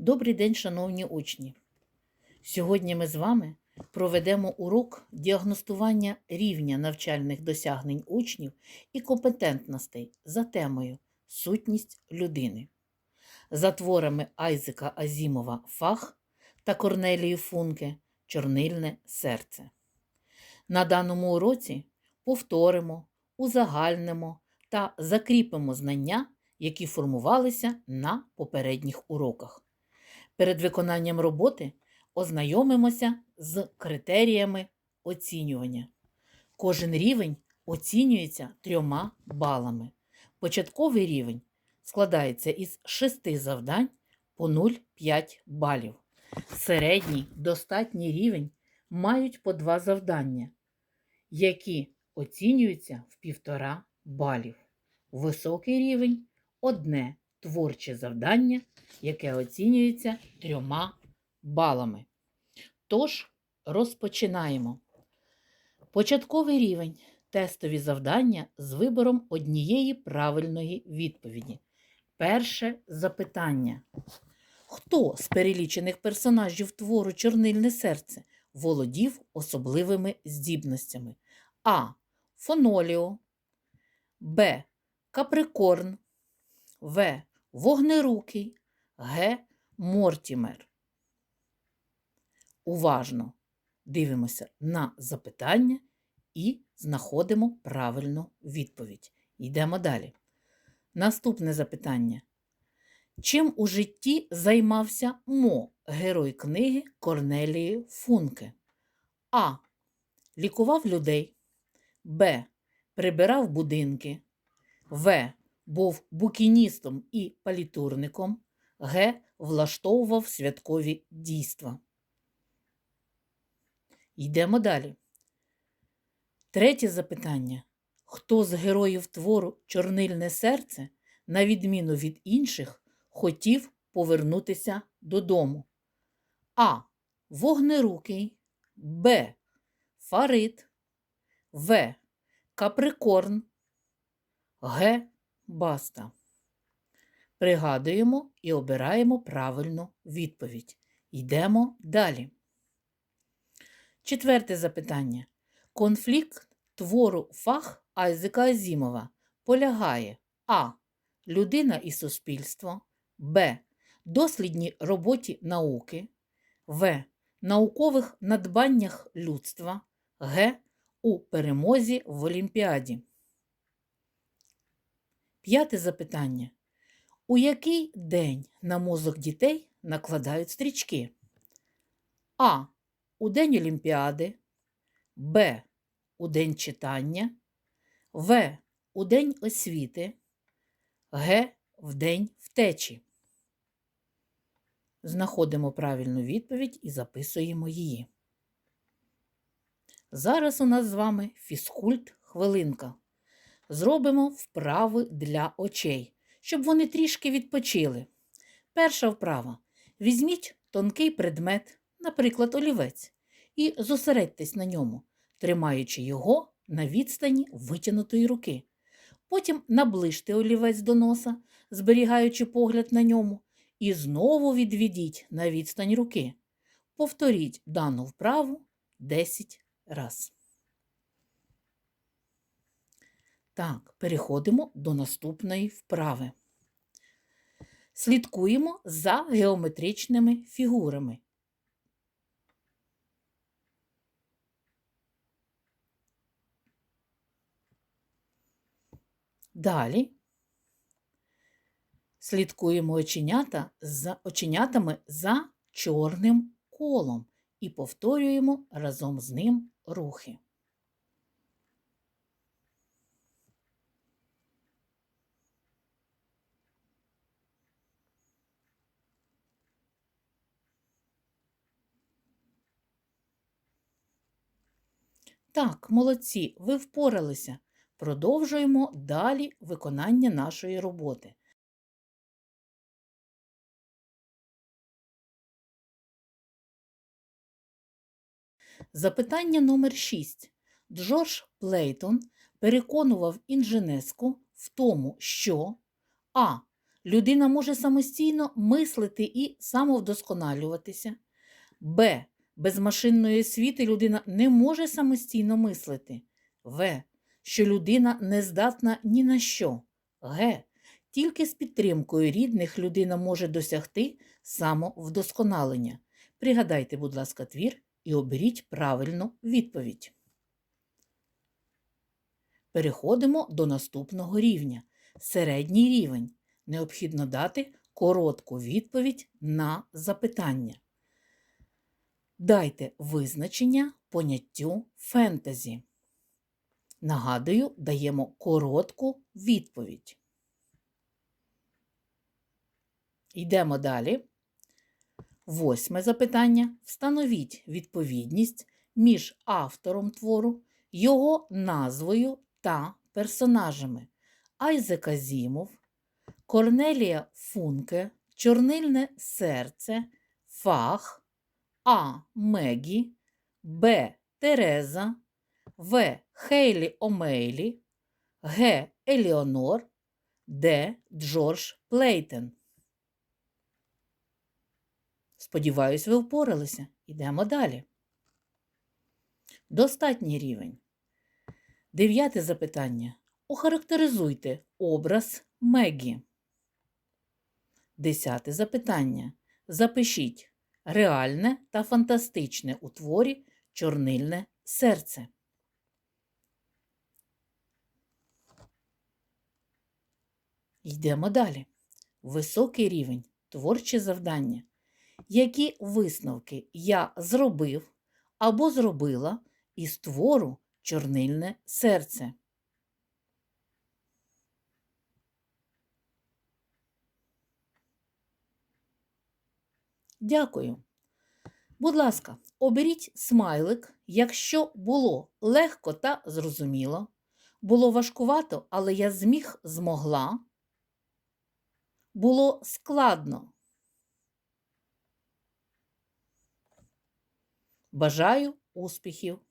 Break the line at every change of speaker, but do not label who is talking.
Добрий день, шановні учні! Сьогодні ми з вами проведемо урок діагностування рівня навчальних досягнень учнів і компетентностей за темою Сутність людини. За творами Айзека Азімова Фах та Корнелії Функе Чорнильне серце. На даному уроці повторимо, узагальнимо та закріпимо знання, які формувалися на попередніх уроках. Перед виконанням роботи ознайомимося з критеріями оцінювання. Кожен рівень оцінюється трьома балами. Початковий рівень складається із шести завдань по 0,5 балів. Середній достатній рівень мають по два завдання, які оцінюються в півтора балів. Високий рівень одне творче завдання, яке оцінюється трьома балами. Тож, розпочинаємо. Початковий рівень тестові завдання з вибором однієї правильної відповіді. Перше запитання. Хто з перелічених персонажів твору Чорнильне серце володів особливими здібностями? А. Фоноліо, Б. Каприкорн, В. Вогнерукий, Г. Мортімер. Уважно дивимося на запитання і знаходимо правильну відповідь. Йдемо далі. Наступне запитання. Чим у житті займався Мо, герой книги Корнелії Функе? А. Лікував людей. Б. Прибирав будинки. В. Був букіністом і палітурником. Г. Влаштовував святкові дійства. Йдемо далі. Третє запитання. Хто з героїв твору Чорнильне серце, на відміну від інших, хотів повернутися додому? А. Вогнерукий, Б. Фарит, В. Каприкорн, Г. Баста. Пригадуємо і обираємо правильну відповідь. Йдемо далі. Четверте запитання. Конфлікт твору фах Айзека Азімова полягає А. Людина і суспільство, Б. Дослідній роботі науки, В. Наукових надбаннях людства, Г. У перемозі в Олімпіаді. П'яте запитання. У який день на мозок дітей накладають стрічки? А. У день Олімпіади, Б. У день читання, В. У день освіти, Г. В день втечі. Знаходимо правильну відповідь і записуємо її. Зараз у нас з вами фізкульт хвилинка. Зробимо вправи для очей, щоб вони трішки відпочили. Перша вправа. Візьміть тонкий предмет, наприклад, олівець, і зосередьтесь на ньому, тримаючи його на відстані витягнутої руки. Потім наближте олівець до носа, зберігаючи погляд на ньому, і знову відведіть на відстань руки. Повторіть дану вправу 10 раз. Так, переходимо до наступної вправи. Слідкуємо за геометричними фігурами. Далі слідкуємо оченята за, оченятами за чорним колом і повторюємо разом з ним рухи. Так, молодці, ви впоралися. Продовжуємо далі виконання нашої роботи. Запитання номер 6. Джордж Плейтон переконував інженеску в тому, що А. Людина може самостійно мислити і самовдосконалюватися. Б. Без машинної освіти людина не може самостійно мислити. В. Що людина не здатна ні на що. Г. Тільки з підтримкою рідних людина може досягти самовдосконалення. Пригадайте, будь ласка, твір і оберіть правильну відповідь. Переходимо до наступного рівня. Середній рівень. Необхідно дати коротку відповідь на запитання. Дайте визначення поняттю фентезі. Нагадую, даємо коротку відповідь. Йдемо далі. Восьме запитання. Встановіть відповідність між автором твору, його назвою та персонажами. Айзек Азімов, Корнелія Функе, Чорнильне серце, Фах, А. Мегі, Б. Тереза, В. Хейлі Омейлі, Г. Еліонор, Д. Джордж Плейтен. Сподіваюсь, ви впоралися. Йдемо далі. Достатній рівень. Дев'яте запитання. Охарактеризуйте образ Мегі. Десяте запитання. Запишіть реальне та фантастичне у творі Чорнильне серце. Йдемо далі. Високий рівень. Творче завдання. Які висновки я зробив або зробила із твору Чорнильне серце? Дякую. Будь ласка, оберіть смайлик, якщо було легко та зрозуміло. Було важкувато, але я зміг змогла. Було складно. Бажаю успіхів!